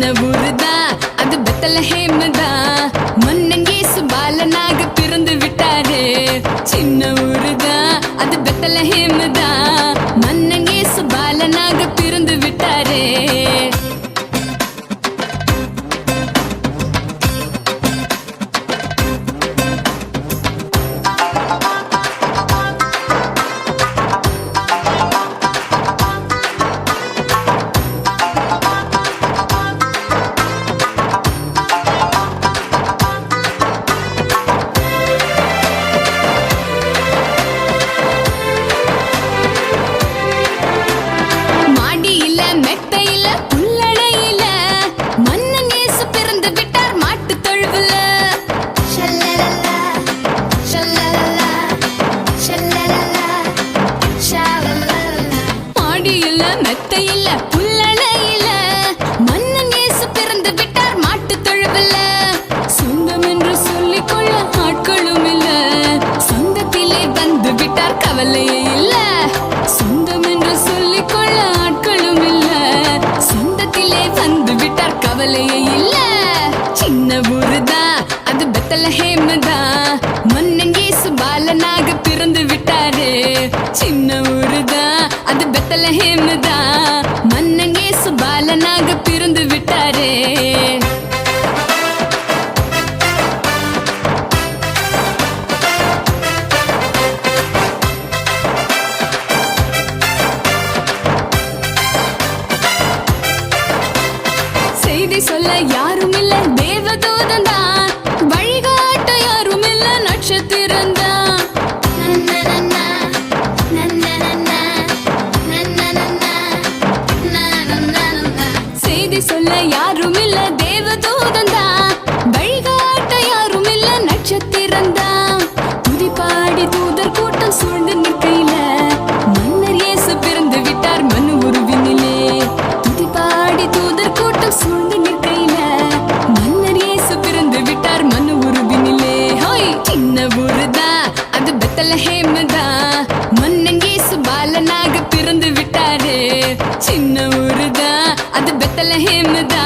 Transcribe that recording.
ನನ್ನ ஊருதான் அது பெத்தலஹேம் தான் மன்னன் இயேசு பாலனாக பிறந்து விட்டாரே சின்ன ஊருதான் அது பெத்தலஹேம் தான் சின்ன ஊருதான் அது பெத்தல ஹேமதான் மன்னன் இயேசு பாலனாக பிறந்து விட்டாரு சின்ன ஊருதான் அது பெத்தல ஹேமதான் மன்னன் இயேசு பாலனாக பிறந்து விட்டாரு செய்தி சொல்ல யாரும் இல்லை. சொல்ல யாரும் இல்ல தேவதூதம் தான். in the dark.